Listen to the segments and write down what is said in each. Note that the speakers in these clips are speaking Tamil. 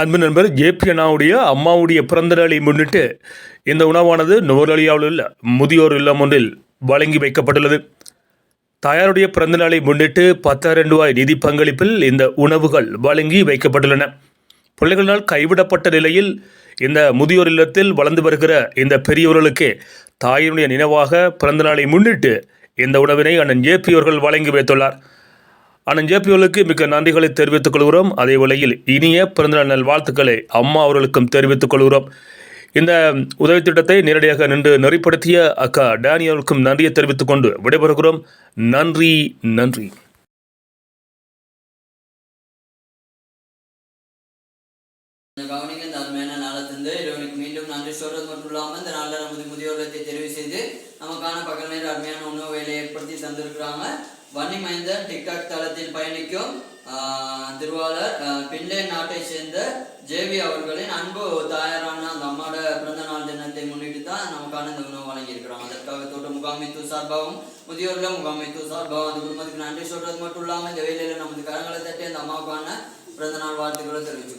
அன்பு நண்பர் ஜேபி அண்ணாவுடைய அம்மாவுடைய பிறந்த நாளை முன்னிட்டு இந்த உணவானது நுவரலியாவில் உள்ள முதியோர் இல்லம் ஒன்றில் வழங்கி வைக்கப்பட்டுள்ளது. தாயாருடைய பிறந்த நாளை முன்னிட்டு பத்தாயிரம் ரூபாய் நிதி பங்களிப்பில் இந்த உணவுகள் வழங்கி வைக்கப்பட்டுள்ளன. பிள்ளைகளால் கைவிடப்பட்ட நிலையில் இந்த முதியோர் இல்லத்தில் வளர்ந்து வருகிற இந்த பெரியவர்களுக்கு தாயினுடைய நினைவாக பிறந்த நாளை முன்னிட்டு இந்த உணவினை அண்ணன் ஜேபி அவர்கள் வழங்கி வைத்துள்ளார். அண்ணன் ஜேபிஓலுக்கு மிக்க நன்றிகளை தெரிவித்துக் கொள்கிறோம். அதே வேளையில் இனிய பிறந்தநாள் நல்வாழ்த்துக்களை அம்மா அவர்களுக்கும் தெரிவித்துக் கொள்கிறோம். இந்த உதவி திட்டத்தை நேரடியாக நின்று நெறிப்படுத்திய அக்கா டேனியலுக்கும் நன்றியை தெரிவித்துக் கொண்டு விடைபெறுகிறோம். நன்றி நன்றி. கவனிக்க இந்த அருமையான நாளை இறைவனுக்கு மீண்டும் நன்றி சொல்றது மட்டும் இல்லாமல் இந்த நாளில் நமது முதியோரத்தை தெரிவு செய்து நமக்கான பகல் நேர அருமையான உணவு வேலையை ஏற்படுத்தி தந்திருக்கிறாங்க. வன்னி மைந்தன் டிக்டாக் தளத்தில் பயணிக்கும் திருவாளர் ஆஹ், நாட்டை சேர்ந்த ஜேவி அவர்களின் அன்பு தாயாரான அந்த அம்மாவோட பிறந்த நாள் தினத்தை முன்னிட்டு தான் நமக்கான இந்த உணவு வழங்கியிருக்கிறோம் அதற்காக தோட்ட முகாமைத்து சார்பாகவும் முதியோர்ல முகாமைத்து சார்பாகவும் அந்த குடும்பத்துக்கு நன்றி சொல்றது மட்டும் இல்லாமல் இந்த வேலையில நமது கரங்களை தட்டி அந்த அம்மாவுக்கான பிறந்த நாள் வாழ்த்துக்களை தெரிவித்துக்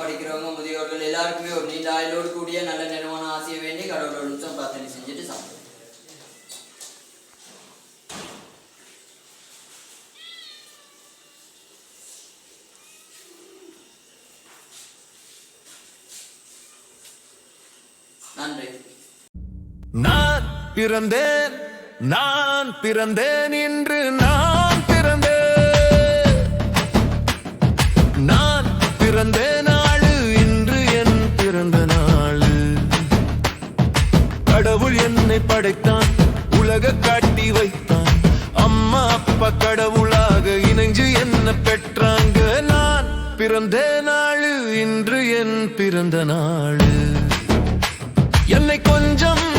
படிக்கிறவங்க முதியோர்கள் எல்லாருக்குமே ஒரு நீண்ட ஆயுளோடு கூடிய நல்ல நிறுவன ஆசையை வேண்டி கடவுளோட நிமிஷம் பிரார்த்தனை செஞ்சுட்டு சாப்பிடுவோம் நன்றி. நான் பிறந்தேன் நான் பிறந்தேன் என்று நான் பிறந்தேன். நான் பிறந்த நாள் இன்று என் பிறந்த நாள். கடவுள் என்னை படைத்தான் உலக காட்டி வைத்தான். அம்மா அப்பா கடவுளாக இணைஞ்சு என்ன பெற்றாங்க. நான் பிறந்த நாள் இன்று என் பிறந்த நாள். என்னை கொஞ்சம்